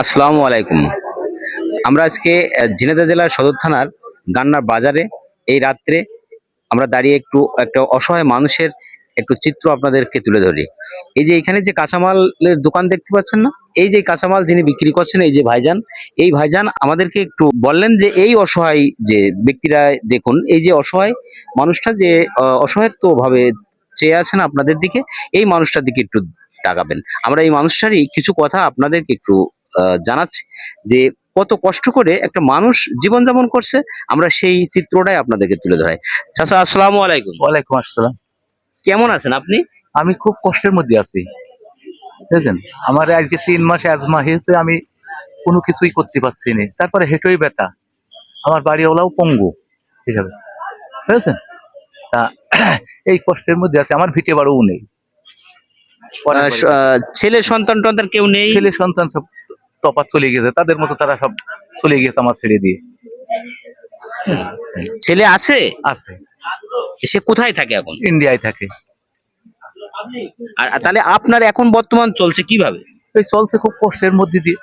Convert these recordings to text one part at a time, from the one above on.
আসসালামু আলাইকুম। আমরা আজকে ঝিনাইদহ জেলার সদর থানার গান্নার বাজারে এই রাত্রে আমরা দাঁড়িয়ে একটু, একটা অসহায় মানুষের একটু চিত্র আপনাদেরকে তুলে ধরি। এই যে এখানে যে কাঁচামালের দোকান দেখতে পাচ্ছেন না, এই যে কাঁচামাল যিনি বিক্রি করছেন, এই যে ভাইজান, এই ভাইজান আমাদেরকে একটু বললেন যে এই অসহায় যে ব্যক্তিরা দেখুন, এই যে অসহায় মানুষটা যে অসহায়ত্ব ভাবে চেয়ে আছেন আপনাদের দিকে, এই মানুষটার দিকে একটু তাকাবেন আমরা এই মানুষটারই কিছু কথা আপনাদেরকে একটু জানাচ্ছি যে কত কষ্ট করে একটা মানুষ জীবনযাপন করছে আমরা সেই চিত্রটাই আপনাদেরকে তুলে ধরাই। চাচা আসসালামু আলাইকুম। ওয়ালাইকুম আসসালাম। কেমন আছেন আপনি? আমি খুব কষ্টের মধ্যে আছি। বুঝলেন আমার আজকে তিন মাসে আজমা হয়েছে আমি কোনো কিছুই করতে পারছি না। তারপরে হেঁটোই বেটা আমার বাড়িওয়ালাও পঙ্গু আছে? বুঝেছেন? তা এই কষ্টের মধ্যে আছে আমার ভিটে বাড়িও নেই। ছেলে সন্তান টন্তান কেউ নেই? ছেলে সন্তান সব তফাৎ চলে গেছে। তাদের মতো তারা সব চলে গেছে আমার ছেড়ে দিয়ে। ছেলে আছে? আছে। সে কোথায় থাকে এখন? ইন্ডিয়ায় থাকে। আর তাহলে আপনার এখন বর্তমান চলছে কীভাবে? এই চলছে খুব কষ্টের মধ্যে দিয়ে।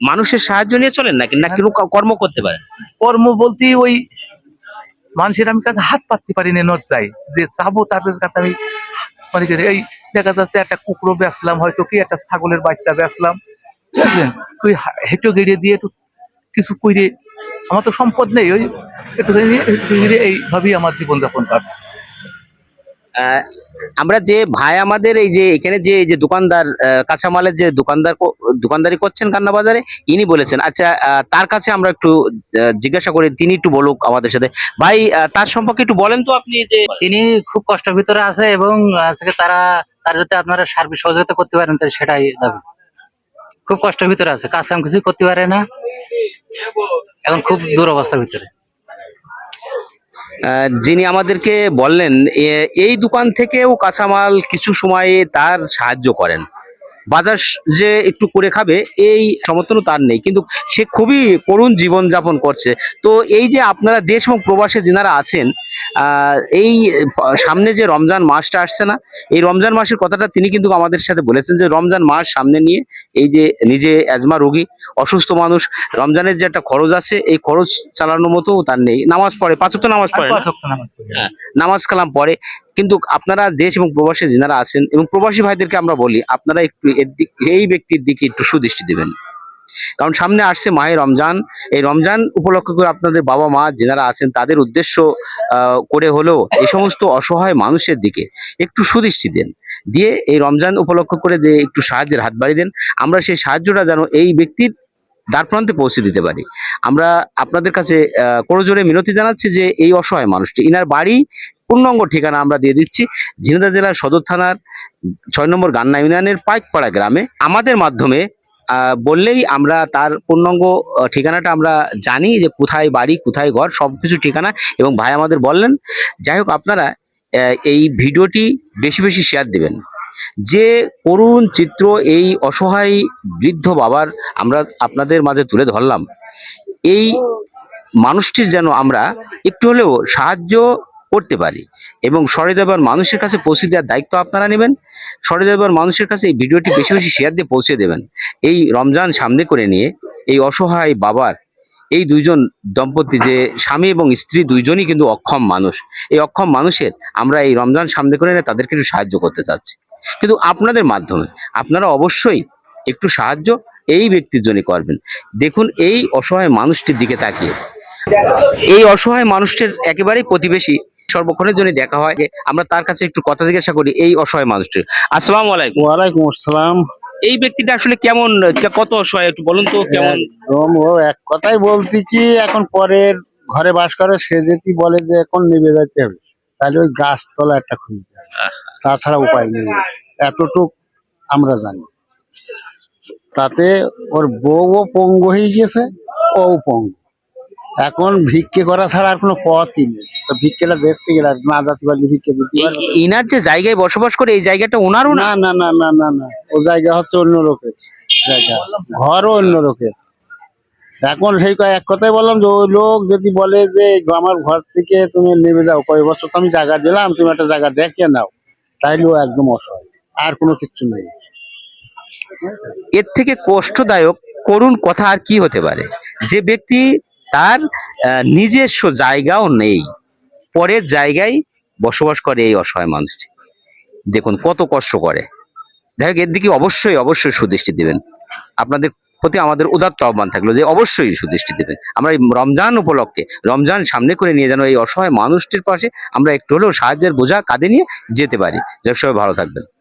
মানুষের সাহায্য নিয়ে চলেন নাকি? না কোনো কর্ম করতে পারেন? কর্ম বলতে ওই মানুষের আমি কাছে হাত পাততে পারি না নজ্জায়। যে চাবো তাদের কাছে আমি মানে এই দেখা যাচ্ছে একটা কুকুরো বেচলাম হয়তো কি একটা ছাগলের বাচ্চা বেচলাম। বুঝলেন? তুই হেঁটো গেড়ে দিয়ে একটু কিছু কইরে আমার তো সম্পদ নেই ওই একটু এইভাবেই আমার জীবনযাপন কাটছে। আহ, আমরা যে ভাই আমাদের এই যে এখানে যে এই যে দোকানদার আহ, কাঁচামালের যে দোকানদার দোকানদারি করছেন কান্না বাজারে ইনি বলেছেন আচ্ছা তার কাছে আমরা একটু জিজ্ঞাসা করি তিনি একটু বলুক আমাদের সাথে। ভাই তার সম্পর্কে একটু বলেন তো আপনি যে তিনি খুব কষ্টের ভিতরে আছে এবং আজকে তারা তার যাতে আপনারা সার্বিক সহযোগিতা করতে পারেন, তাহলে সেটাই দাবি। খুব কষ্টের ভিতরে আছে কাজ কাম কিছুই করতে পারে না এখন খুব দুরবস্থার ভিতরে। যিনি আমাদেরকে বললেন এই দোকান থেকেও কাঁচামাল কিছু সময়ে তার সাহায্য করেন। বাজার যে একটু করে খাবে, এই সমর্থনও তার নেই। কিন্তু সে খুবই করুণ জীবন যাপন করছে। তো এই যে আপনারা দেশ এবং প্রবাসে যেনারা আছেন এই সামনে যে রমজান মাসটা আসছে না এই রমজান মাসের কথাটা তিনি কিন্তু আমাদের সাথে বলেছেন যে রমজান মাস সামনে নিয়ে এই যে নিজে অ্যাজমা রোগী অসুস্থ মানুষ রমজানের যে একটা খরচ আছে এই খরচ চালানোর মতো তার নেই নামাজ পড়ে পাঁচ ওয়াক্ত নামাজ পড়ে নামাজ। হ্যাঁ। নামাজ কালাম পড়ে কিন্তু আপনারা দেশ এবং প্রবাসী যারা আছেন এবং প্রবাসী ভাইদেরকে আমরা বলি আপনারা একটু এর দিক এই ব্যক্তির দিকে একটু সুদৃষ্টি দেবেন কারণ সামনে আসছে মাহে রমজান। এই রমজান উপলক্ষ করে আপনাদের বাবা মা যারা আছেন, তাদের উদ্দেশ্য করে হলেও এই সমস্ত অসহায় মানুষের দিকে একটু সুদৃষ্টি দেন। দিয়ে এই রমজান উপলক্ষ করে যে একটু সাহায্যের হাত বাড়িয়ে দেন। আমরা সেই সাহায্যটা যেন এই ব্যক্তির দ্বার প্রান্তে পৌঁছে দিতে পারি। আমরা আপনাদের কাছে করজোরে মিনতি জানাচ্ছি যে এই অসহায় মানুষটি, ইনার বাড়ি পূর্ণাঙ্গ ঠিকানা আমরা দিয়ে দিচ্ছি। ঝিনাইদহ জেলার সদর থানার ছয় নম্বর গান্না ইউনিয়নের পাইকপাড়া গ্রামে। আমাদের মাধ্যমে বললেই আমরা তার পূর্ণাঙ্গ ঠিকানাটা আমরা জানি যে কোথায় বাড়ি, কোথায় ঘর সব কিছু ঠিকানা এবং ভাই আমাদের বললেন, যাই হোক আপনারা এই ভিডিওটি বেশি বেশি শেয়ার দেবেন। যে করুণ চিত্র, এই অসহায় বৃদ্ধ বাবার আমরা আপনাদের মাঝে তুলে ধরলাম, এই মানুষটির যেন আমরা একটু হলেও সাহায্য করতে পারি। এবং সহৃদয়বান মানুষের কাছে পৌঁছে দেওয়ার দায়িত্ব আপনারা নেবেন। সহৃদয়বান মানুষের কাছে এই ভিডিওটি বেশি বেশি শেয়ার দিয়ে পৌঁছে দেবেন। এই রমজান সামনে করে নিয়ে এই অসহায় বাবার, এই দুইজন দম্পতি যে স্বামী এবং স্ত্রী দুইজনই কিন্তু অক্ষম মানুষ। এই অক্ষম মানুষের আমরা এই রমজান সামনে করে নিয়ে তাদেরকে একটু সাহায্য করতে চাচ্ছি। কিন্তু আপনাদের মাধ্যমে আপনারা অবশ্যই একটু সাহায্য এই ব্যক্তির জন্য করবেন। দেখুন এই অসহায় মানুষটির দিকে তাকিয়ে। এই অসহায় মানুষটির একেবারেই প্রতিবেশী সর্বক্ষণের জন্য দেখা হয় যে আমরা তার কাছে একটু কথা জিজ্ঞাসা করি এই অসহায় মানুষটির। আসসালাম আলাইকুম। ওয়ালাইকুম আসসালাম। এই ব্যক্তিটা আসলে কেমন কত অসহায় একটু বলুন তো কেমন? একদম ও এক কথাই বলতে কি এখন পরের ঘরে বাস করে সে যদি বলে যে এখন নেমে যেতে হবে তাহলে ওই গাছতলা একটা খুঁজতে হবে। তাছাড়া উপায় নেই। এতটুক আমরা জানি। তাতে ওর বউও পঙ্গ হয়ে গেছে ও পঙ্গু। এখন ভিক্ষে করা ছাড়া আর কোনো পথই নেই। তো ভিক্ষেটা দেখছে গেলে আর না যাতে পারলে ভিক্ষে দিতে পারবে ইনার যে জায়গায় বসবাস করে এই জায়গাটা ওনারও না? না না না না না ও জায়গা হচ্ছে অন্য লোকের জায়গা। ঘরও অন্য লোকের এখন সেই এক কথাই বললাম যে ওই লোক যদি বলে যে আমার ঘর থেকে তুমি নেমে যাও কয় বছর তো আমি জায়গা দিলাম তুমি একটা জায়গা দেখে নাও। তাইলে ও একদম অসহায়। আর কোনো কিছু নেই। এর থেকে কষ্টদায়ক করুণ কথা আর কি হতে পারে? যে ব্যক্তি তার নিজস্ব জায়গাও নেই। পরের জায়গায় বসবাস করে এই অসহায় মানুষটি। দেখুন কত কষ্ট করে। যাই হোক, এর দিকে অবশ্যই অবশ্যই সুদৃষ্টি দেবেন। আপনাদের প্রতি আমাদের উদাত্ত আহ্বান থাকল যে অবশ্যই সুদৃষ্টি দেবেন। আমরা এই রমজান উপলক্ষে, রমজান সামনে করে নিয়ে যেন এই অসহায় মানুষটির পাশে আমরা একটু হলেও সাহায্যের বোঝা কাঁধে নিয়ে যেতে পারি। যাক সবাই, ভালো থাকবেন।